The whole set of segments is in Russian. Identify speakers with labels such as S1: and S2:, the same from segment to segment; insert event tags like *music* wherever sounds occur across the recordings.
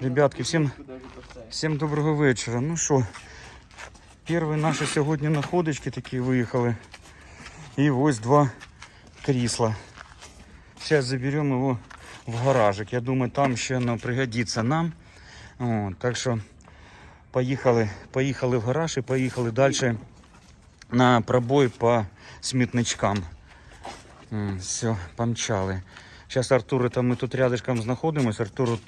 S1: Ребятки, всім, всім доброго вечора. Ну що, перші наші сьогодні находочки такі виїхали. І ось два крісла. Зараз заберемо його в гаражик. Я думаю, там ще воно пригодиться нам. О, так що поїхали, поїхали в гараж і поїхали далі на пробой по смітничкам. Все, помчали. Зараз Артур, там ми тут рядышком знаходимося. Артур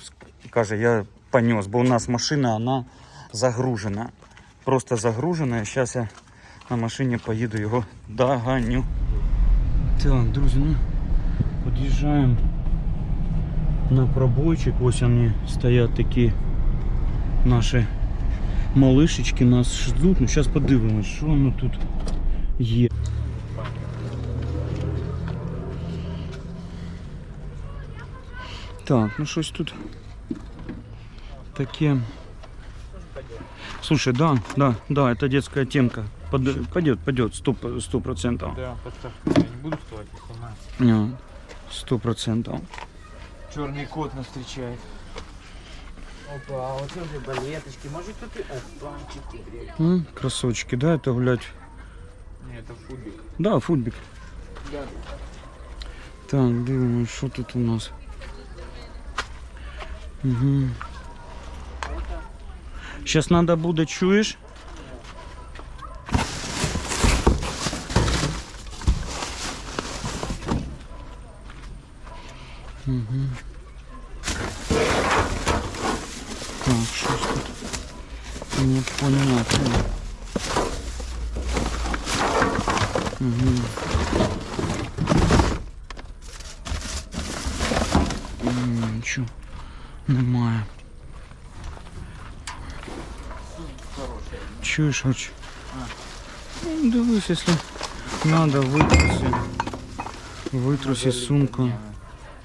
S1: каже, я понес, бо у нас машина вона загружена. Просто загружена. Зараз я на машині поїду його доганю. Так, друзі, ну під'їжджаємо на пробойчик. Ось вони стоять такі наші малишечки нас ждуть. Ну, зараз подивимось, що воно тут є. Так, ну щось тут таке. Слушай, да, да, да, это детская темка. Под- Пойдет, пойдет, сто, сто процентов.
S2: Да, подставку я не буду вставать, я
S1: Сто процентов.
S2: Черный кот нас встречает.
S3: Опа, а оце вже балеточки. Може тут і опанчики, блядь.
S1: М, Красочки, да, это, блядь.
S2: Не, это фубик.
S1: Да, футбик.
S3: Да.
S1: Так, дивимось, що тут у нас. Угу. Сейчас надо буде, чуєш? Угу. Так, щось тут непонятно. Угу. М, Нічого немає. Чуєш, хоч? Ну, дивись, якщо надо, витруси. Витруси сумку.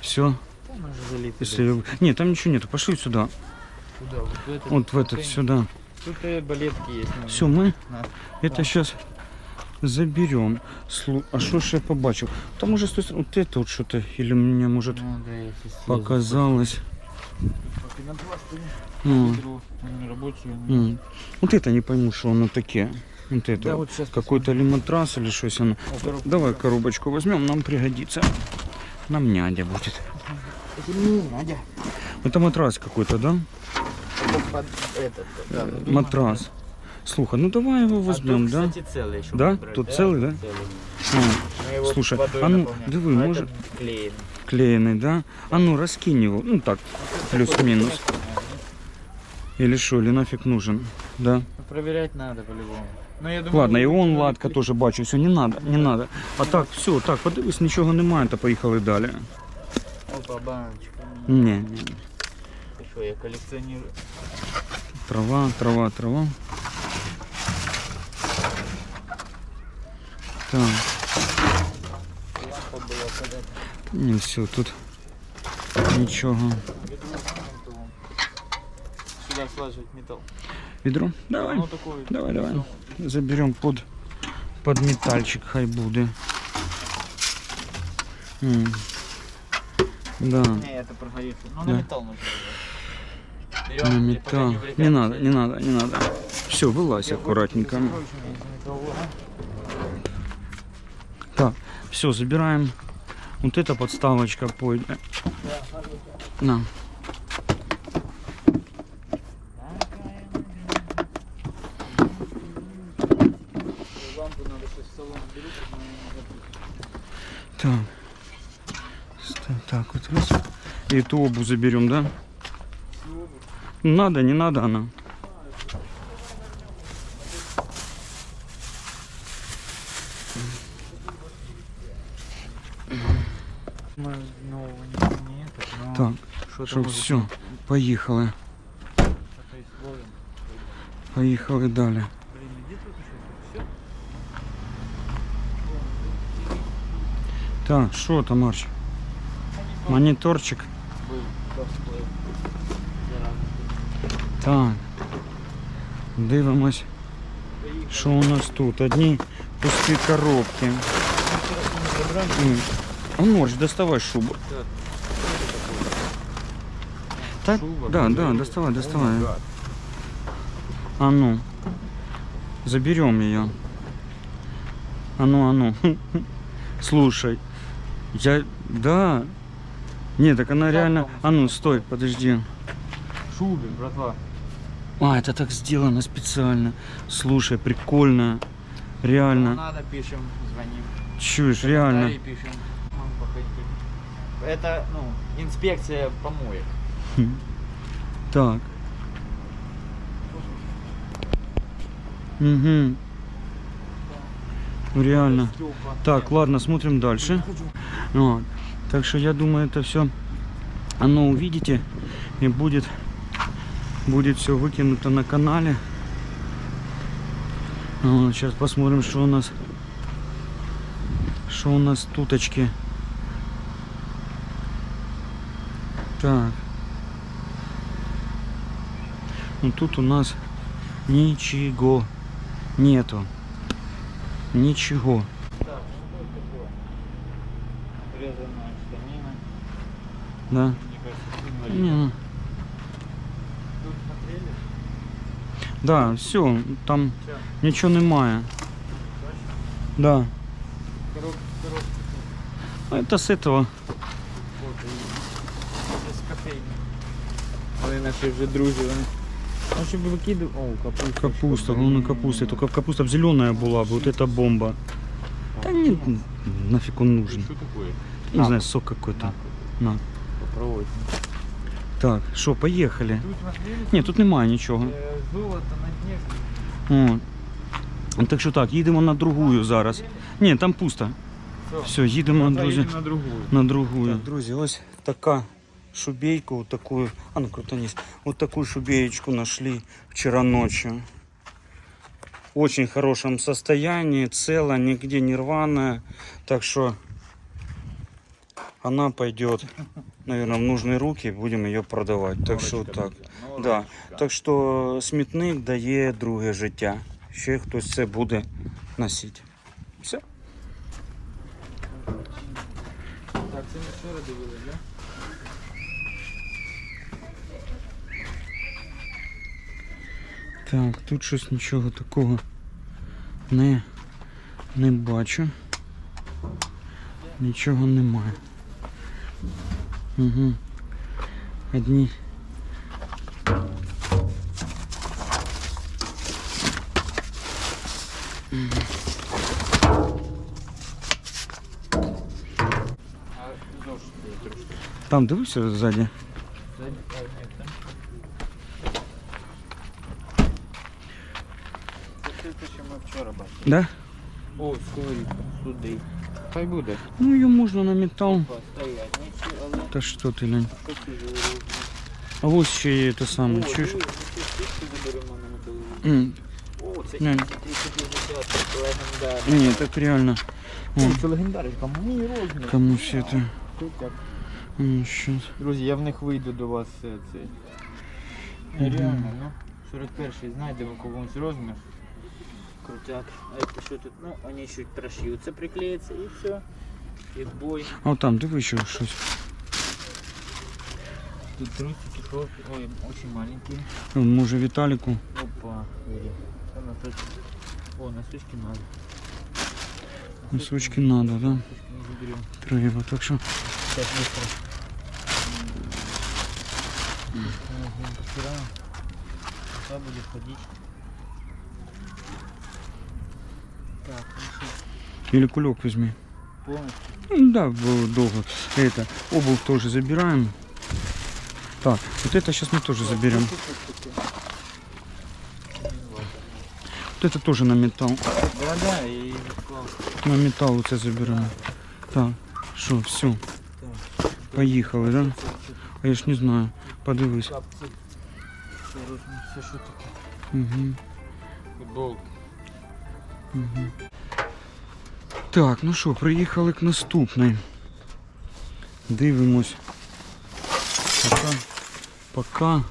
S1: Все, если... Нет, там ничего нету. Пошли сюда.
S2: Куда? Вот в этот.
S1: Вот в этот, сюда.
S2: Тут и балетки есть.
S1: Все, мы
S2: на.
S1: это сейчас заберем. Слу... А что ж я побачил? Там уже стой, вот это вот что-то, или мне может
S2: Ну, да,
S1: показалось. Ну,
S2: рабочий.
S1: м. Вот это не пойму, что оно такие. Вот это.
S2: Да,
S1: вот. Какой-то ли матрас или что оно. Давай коробочку возьмем, нам пригодится. Нам нядя будет.
S3: Это не Надя.
S1: Это матрас какой-то, да?
S3: Под этот. Да, ну,
S1: Матрас. Слухай, ну давай его возьмем,
S2: а тут,
S1: да?
S2: кстати, целый еще.
S1: Да?
S2: брать,
S1: Тут целый, да?
S2: Целый.
S1: А, Слушай, а ну, диви,
S2: А
S1: може-
S2: этот клеен.
S1: клееный, да? А ну раскинь его. Ну так, плюс-минус. Или что, или нафиг нужен? Да?
S2: Ну, Проверять надо по-любому. Ну, я думаю,
S1: Ладно, і
S2: вот
S1: он
S2: это
S1: ладка теж бачу, все, не надо, не надо. А так, все, так, подивись, нічого немає, то поїхали далі.
S2: Опа, баночка.
S1: Ні, ні.
S2: Ты что, я коллекционирую.
S1: Трава, трава, трава. Так, Не все, тут нічого.
S2: Ведро с вон. Сюда слаживать металл.
S1: Відро? Давай.
S2: Ну, такой.
S1: Давай, давай. Заберем под, под метальчик, хай буде. М. Да,
S2: Не, это прогорится. Ну,
S1: Да.
S2: на металл нужно. Берем,
S1: на
S2: или пока
S1: металл. Не надо, не надо, не надо. Все, вылазь аккуратненько.
S2: Из.
S1: Так, все, забираем. Вот эта подставочка пойдет. На. Так. Так, вот раз. И эту обувь заберем, да? Надо, не надо она.
S2: Мы нового не, не это, но
S1: Так,
S2: что-то
S1: что,
S2: может
S1: все, поехали.
S2: что-то и словим.
S1: Поехали далее.
S2: Блин, иди тут еще. Все?
S1: Так, що там, Марч? Моніторчик.
S2: Был, да, всплыл. Зараза.
S1: Так. Дивимось, що у нас тут. Одні пусті коробки. М. А Морж, доставай шубу. Та,
S2: Шуба,
S1: да, да, доставай,
S2: О
S1: доставай. А ну. Заберем ее. А ну, а ну. *laughs* Слушай. Я. Да. Не, так она реально. А ну, стой, подожди.
S2: Шубин, братва.
S1: А, это так сделано специально. Слушай, прикольно. Реально.
S2: Надо, пишем, звоним.
S1: Чуешь, реально.
S2: Пишем. Это, ну, инспекция помоек. *laughs*
S1: Так. Угу. Реально. Так, ладно, смотрим дальше. Вот. Так что я думаю, это все оно увидите и будет будет все выкинуто на канале. Вот, сейчас посмотрим, что у нас что у нас туточки. Так. Ну тут у нас ничего нету. Ничего.
S2: Так, ну вот такое. Отрезанная штанина.
S1: Да.
S2: Мне кажется, инвалид.
S1: Не, ну,
S2: Тут смотрели?
S1: да, все, там
S2: Всё.
S1: нічого немає. Да.
S2: Короб, коробка.
S1: А Это с этого.
S2: Фото є. Це з кофейні. Вони наші вже друзі, вони. Ну, щоб викидав. О, капуста.
S1: Капуста, главное капуста. Только капуста б зеленая была бы, вот это бомба. Да не, нафиг он нужен.
S2: Що таке?
S1: Не знаю, сок какой-то. На.
S2: Попробуйте.
S1: Так, що, поїхали.
S2: Тут смотрели?
S1: Ні, тут немає нічого.
S2: Е, Золото на дні.
S1: О. Так що так, їдемо на другую зараз. Ні, там пусто.
S2: Все.
S1: Все, їдемо, друзі.
S2: на другую.
S1: на другую. Так, друзі, ось така шубейка, вот такую, а ну крутанись, вот такую шубеечку нашли вчера ночью. В очень хорошем состоянии, целая, нигде не рваная, так что она пойдет, наверное, в нужные руки, будем ее продавать. Так що так. Да. Так що смітник дає друге життя. Ще хтось це буде носити. Все.
S2: Так, це ми вчора
S1: Так, тут щось нічого такого не, не бачу. Нічого немає. Угу. Одні. Там дивишся? Ззаді, Да?
S2: О, сковорідка, туди. Хай буде.
S1: Ну її можна на метал.
S2: Постоять, нічого, але
S1: Та що ти лянь.
S2: такі ж розмір.
S1: А ось ще є те саме.
S2: О,
S1: Чуєш?
S2: диви, ми ці штучки заберемо на металові.
S1: М,
S2: О, це
S1: Ні.
S2: 350, це легендарний.
S1: Ні, так реально. О,
S2: О, це легендарний, мій розмір.
S1: комусь это.
S2: Тут так.
S1: М, щас.
S2: Друзі, я в них вийду до вас е, цей.
S1: Мгм.
S2: Реально, ну. 41-й знайдемо комусь розмір. Крутяк. А это що тут? Ну, вони чуть прошьются, приклеятся і все. І в бой.
S1: А от там, диви ще щось.
S2: Тут трусики, профи. Ой, очень маленькие.
S1: Може Віталіку.
S2: Опа. Смотри. Там носочки. О, носочки надо.
S1: Носочки надо, да?
S2: Носочки не заберем.
S1: Треба. Так що
S2: Сейчас быстро. Магазин постираем. Пока будет ходить. Так, ну все,
S1: Или кульок візьми.
S2: полностью.
S1: Ну Да, в- долго. Это, обувь тоже забираем. Так, вот это сейчас мы тоже заберем. Вот это тоже на металл.
S2: Да, да, и класс.
S1: На металл вот это забираем. Так, что, все. Поїхали, да? А я ж не знаю. Подивись.
S2: Капцы. Все, розмір, все, що таке.
S1: Угу,
S2: Футболки.
S1: Угу. Так, ну що, приїхали к наступній. Дивимось. Пока, пока,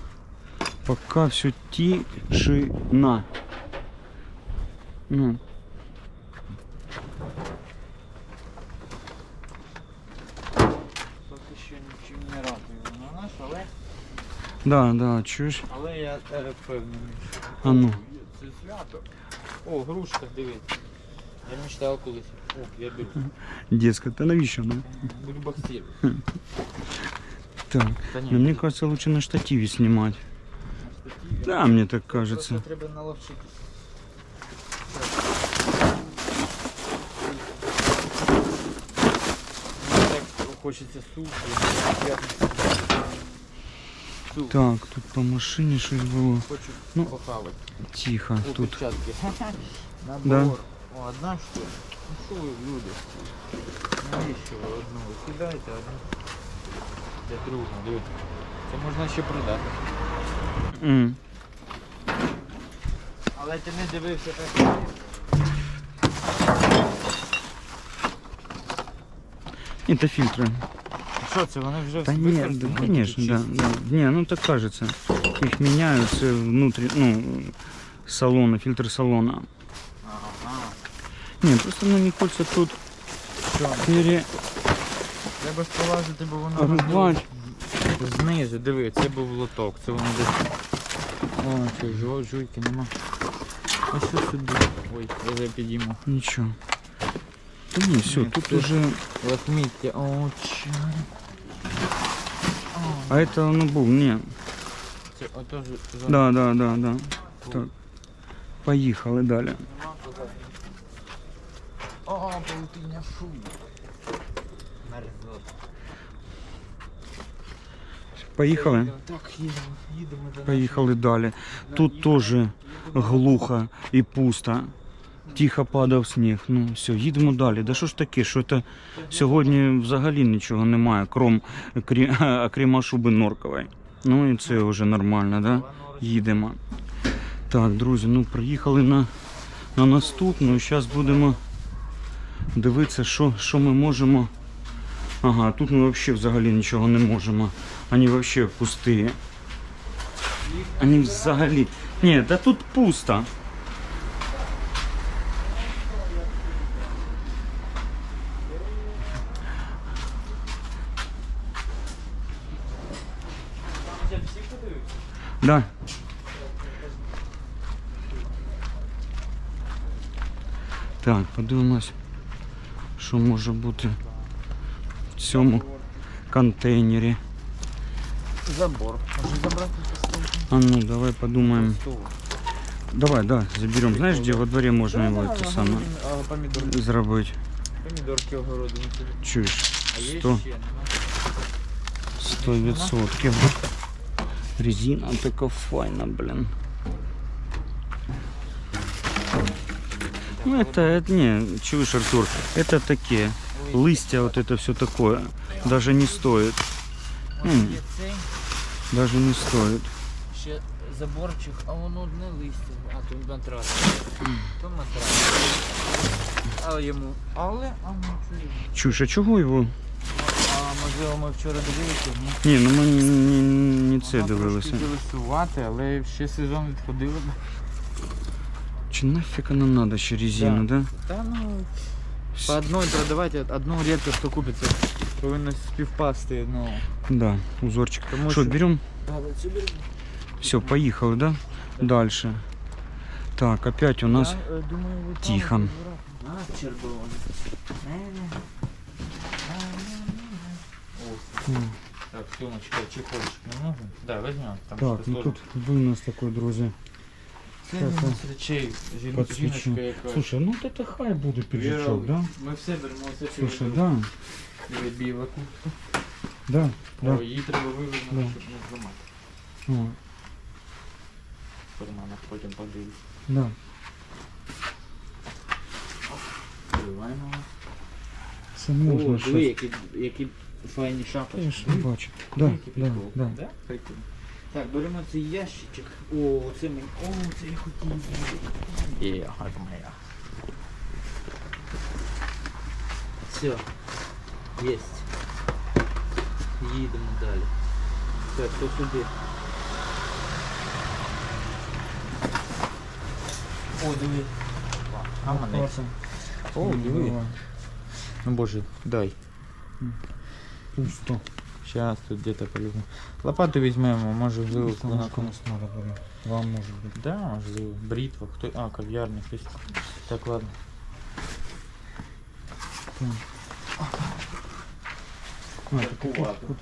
S1: пока все тишина. Ну,
S2: Поки що нічим не радує на наш, але
S1: Да, да, чуєш?
S2: Але я е, впевнений. що-
S1: А ну.
S2: Це свято. О, грушка, дивись. Я мечтав колись. О, я беру.
S1: Детська, та навіщо вона?
S2: Буду боксировать.
S1: Так.
S2: Та ні,
S1: Ну, мне кажется, лучше на штативе снимать.
S2: на штативі.
S1: Да, мне так
S2: Просто
S1: кажется.
S2: треба наловчитись. Мені так хочеться суші. Суп.
S1: Так, тут по машині щось було.
S2: Хочу
S1: Ну,
S2: похавати.
S1: Тихо,
S2: О,
S1: тут.
S2: перчатки.
S1: Да.
S2: Набор. О, одна що? Ну що ви, люди? Навіщо ви одну? Ви Кидайте одну. Для друга, дивіться. Це можна ще продати.
S1: М.
S2: Але ти не дивився так.
S1: Это фильтры.
S2: Що це, вони вже
S1: Да нет, да,
S2: використані?
S1: конечно, да, да. Не, ну так кажется. Их меняют э, внутри, ну, салона, фильтр салона.
S2: Ага.
S1: Не, просто ну не хочется тут
S2: Що?
S1: пере...
S2: Треба ж полазити, бо воно
S1: рвать.
S2: знизу, диви, це був лоток, це воно десь. О, що, жу, жуйки нема. А що сюди? Ой, я вже підійму.
S1: Ничего. Да не, все,
S2: Нет,
S1: тут
S2: тут-
S1: уже...
S2: Лахміття, о, чай.
S1: А это, ну, был, не.
S2: Це отож.
S1: Да, да, да, да. Так. Поехали далі.
S2: О, паутиня, фу. Мерзот.
S1: Поїхали?
S2: Так, їдемо, їдемо до
S1: Поїхали далі. Тут теж глухо і пусто. Тихо падав сніг. Ну все, їдемо далі. Да що ж таке? Що це сьогодні взагалі нічого немає, *laughs* крім, крі- окрім шуби норкової. Ну і це вже нормально, да? Їдемо. Так, друзі, ну приїхали на, на наступну. Зараз будемо дивитися, що, що ми можемо. Ага, тут ми взагалі нічого не можемо. Вони взагалі пусті. Вони взагалі. Ні, да тут пусто. Да. Так, подивимось, що може бути в цьому контейнері.
S2: Забор. Може забрати
S1: А ну, давай подумаем. Давай, да, заберем. Знаешь, где во дворе можно его это самое
S2: А помідор.
S1: зробити?
S2: Помідорки огородні.
S1: Чуєш?
S2: А є
S1: Сто,
S2: ще? Нема?
S1: сто відсотків. Резина така файна, блин. Ну это, это не, чуешь, Артур, это такие, листья, вот это все такое, даже не стоит, М. даже не стоит.
S2: Ще заборчик, а воно одне листя. А то матрас. То матрас. Але йому. Але, а ну чую.
S1: Чуєш, а чого його?
S2: А можливо ми вчора дивилися? Ні.
S1: Ні, ну ми не, не, не це
S2: Воно
S1: дивилися.
S2: Трошки висувати, але ще сезон відходив.
S1: Чи нафіг вона надо ще резину, да?
S2: Та ну. По одной продавати, одну рідко хто купиться. Повинно співпасти, ну.
S1: Да, узорчик.
S2: Тому
S1: Що,
S2: що-
S1: берем?
S2: Да, да, собі.
S1: Все, поїхали, да? Дальше. Так, опять у нас
S2: Я, е, думаю, ви там
S1: тихо.
S2: акуратно. А, чербоний. Ось.
S1: э, Ну,
S2: Так, сумочка, чехольчик не нужен? Да, возьмем. Там
S1: Так,
S2: что-то
S1: ну
S2: сложно.
S1: тут винос такой, друзі.
S2: Це
S1: так,
S2: не
S1: так.
S2: з речей, жін-
S1: Подсвічу.
S2: жіночка яка.
S1: Слушай, ну вот это хай буде піджачок, да?
S2: Ми все беремо все
S1: Слушай, да,
S2: Біла куртка.
S1: да, да.
S2: О, її треба вивернути,
S1: Да.
S2: щоб не зламати.
S1: О,
S2: В карманах потім подивитися.
S1: да.
S2: Виливаємо.
S1: Це
S2: О,
S1: можна
S2: диви,
S1: щось.
S2: які, які файні шапочки.
S1: Я ж не бачу. Да,
S2: Який
S1: да,
S2: прикол.
S1: да.
S2: Да? Прикольно. Так, беремо цей ящичок. О, це мені. О, це я хотів. Є, гарна моя. Все. Єсть. Їдемо далі. Так, то сюди. О, диви. Гаманець. О, диви.
S1: Давай.
S2: Ну боже, дай.
S1: Пусто.
S2: Сейчас тут где-то по-любому. Лопату візьмемо, може взливу
S1: Комусь комусь надо буде. Вам може бути.
S2: Да, можливо. Бритва, хто. А, кав'ярня, хтось. Так, ладно.
S1: А, так тут, тут.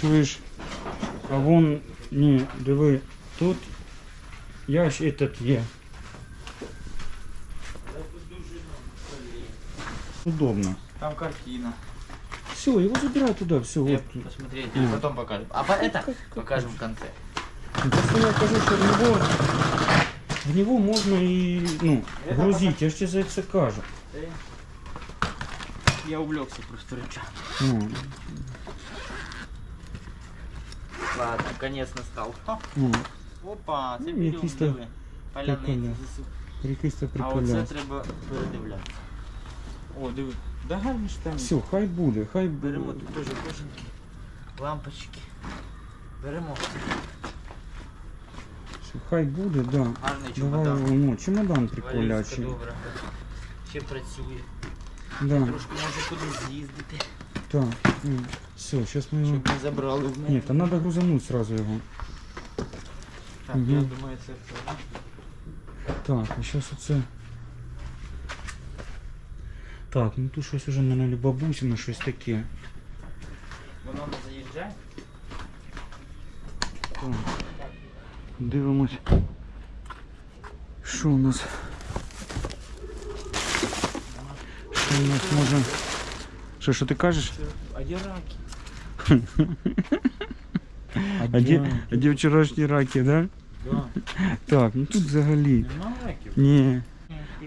S1: Чуєш? А вон, ні, диви, тут я ж этот є. Удобно.
S2: Там картина.
S1: Все, его забирай туда, все.
S2: Я
S1: Вот.
S2: посмотреть,
S1: Ну.
S2: потом покажем. А по- это покажем в конце.
S1: Ну, Просто я кажу, що в него, в него можно и, ну, грузить, я ж тебе за это кажу.
S2: Я увлекся просто рычаг.
S1: Ну,
S2: Ладно, конец настал. О,
S1: ну,
S2: Опа, це
S1: Ну,
S2: відео
S1: якісь то
S2: диви. Паляниці
S1: прикольно.
S2: засух.
S1: якийсь то
S2: А оце
S1: приколяс.
S2: треба передивлятися. О, диви. Да гарні штани.
S1: Все, хай буде, хай буде.
S2: Беремо тут теж кожанки, лампочки. Беремо
S1: Все, хай буде, да.
S2: гарний
S1: Давай,
S2: чемодан.
S1: ну, чемодан приколячий.
S2: добра. Ще працює.
S1: Да,
S2: Трошки може кудись з'їздити.
S1: так. Все, сейчас мы его...
S2: Щоб не забрали в мене.
S1: Нет, а надо грузануть сразу его.
S2: Так,
S1: Мгм.
S2: я думаю, це все.
S1: Так, а сейчас оце. Так, ну тут щось уже, наверное, бабусина, щось таке.
S2: Воно не заїжджає?
S1: Так. Дивимось. Що у нас? Що у нас може? Що, що ти кажеш?
S2: А де раки? *laughs*
S1: А де, а де вчорашні раки, да?
S2: Да.
S1: Так, ну тут взагалі.
S2: Нема раків?
S1: Ні.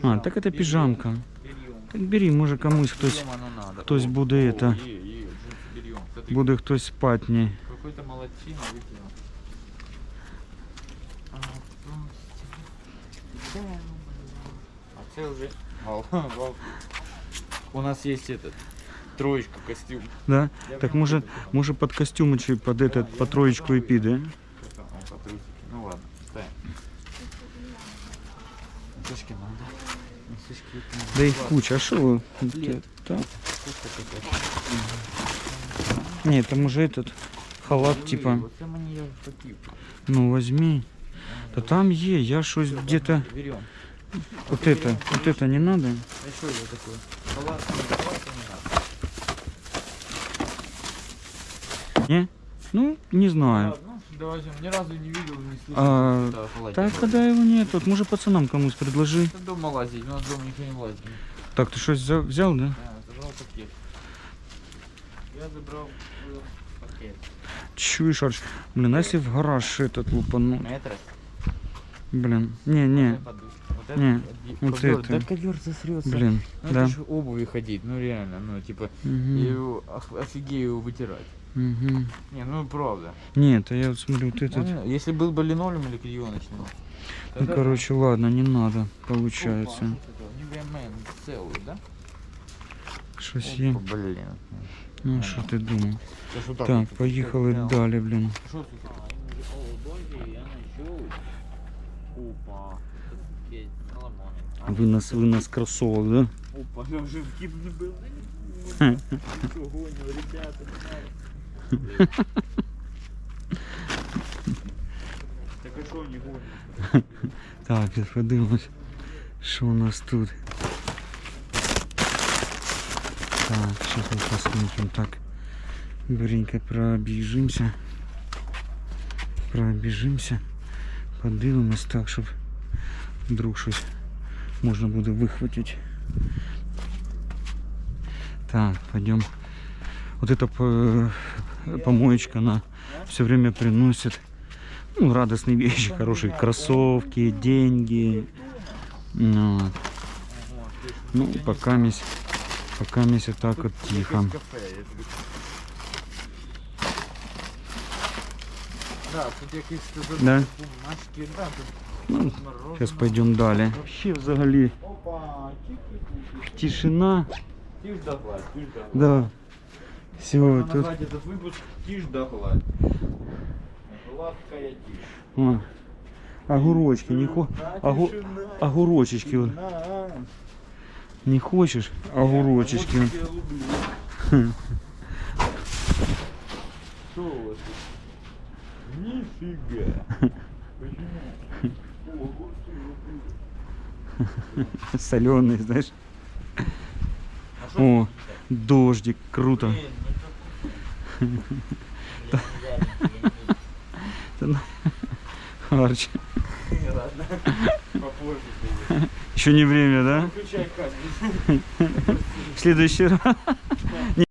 S1: А, так це піжамка.
S2: Бельйом.
S1: Так бери, може комусь хтось,
S2: Бельйом оно надо.
S1: хтось
S2: О,
S1: буде
S2: о,
S1: это-
S2: Є, є, джинсы бельйом. Кстати,
S1: буде хтось спати. Ні.
S2: Какой-то молодчина викинул. А, просто- А це вже... Вау, *laughs* вау. У нас есть этот, троечка костюм.
S1: Да?
S2: Я
S1: Так
S2: прям
S1: може,
S2: люблю.
S1: може під костюм чи під этот, по троєчку і піде?
S2: Это, он по трусике. Ну ладно, ставим. Носочки надо. Носочки это надо.
S1: Да їх
S2: Ладно,
S1: куча, а що ви?
S2: Лет.
S1: Так.
S2: кофта какая-то.
S1: Ні, там уже этот халат,
S2: Диви,
S1: типа,
S2: Оце мені я хотів.
S1: ну возьми. Та там є, я щось где-то,
S2: Берем.
S1: вот это, вот это не надо.
S2: А что это такое? Халат, не Не надо.
S1: Не? Ну, не знаю.
S2: Ладно, ни разу не видел, не слышал.
S1: А, Так, когда его нет, вот, может пацанам кому-то предложи.
S2: Это дома лазить, у нас дома никто не лазит.
S1: Так, ты что взял, взял, да?
S2: Да, забрал пакет. Я забрал э, пакет.
S1: Чуешь, Арч? Блин, а если в гараж этот лупануть?
S2: Метрос.
S1: Блин, не-не,
S2: Подушка. Вот
S1: Не,
S2: это,
S1: вот
S2: ковер,
S1: это.
S2: Да ковер засрется.
S1: блин,
S2: Ну,
S1: да.
S2: это ж обуви ходить, ну реально, ну типа,
S1: Мгм,
S2: я его офигею вытирать.
S1: мгм.
S2: Не, ну правда.
S1: Нет, а я вот смотрю, вот этот.
S2: Он- если был бы линолеум или клееночный.
S1: Ну,
S2: тогда-
S1: короче, ладно, не надо,
S2: Опа,
S1: получается.
S2: что это? Nivea Man целый, да?
S1: Щось
S2: Опа,
S1: є.
S2: блин.
S1: Ну, що ти думав?
S2: Это ж вот так
S1: Так,
S2: вот,
S1: поїхали
S2: как
S1: далі, блін.
S2: Что тут? А, О, боже, я нашел. Опа. Офигеть, Соломоны.
S1: Винос, винос кросовок, да?
S2: Опа, я уже вкинутый *laughs* был. Что гоню, ребята, так а что не гоню?
S1: Так, подивимось, що у нас тут. Так, сейчас мы посмотрим. Так, быренько пробіжимося. Пробіжимося. Подивимось так, щоб вдруг щось можна буде вихватити. Так, пойдем. Вот эта по- помоечка, она все время приносит ну, радостные вещи, хорошие кроссовки, деньги. Ну, вот. ну пока месь, пока месь вот так вот тихо.
S2: Да, тут якісь
S1: Да?
S2: бумажки, да, тут
S1: Ну, сейчас пойдем далее. Вообще взагалі
S2: Опа, тихо,
S1: тишина.
S2: тишь да гладь, тишь да гладь.
S1: Да. Все,
S2: Можно
S1: тут
S2: этот выпуск «Тишь да гладь». Гладкая тишь.
S1: о, огурочки, не хо... Огу- огурочечки. вот. Не хочешь? Огурочечки.
S2: Люблю. Что у вас тут? Нифига. Почему? *laughs*
S1: Соленый, знаешь. О, дождик, круто.
S2: Ну
S1: Арч. Еще не время, да? В следующий раз.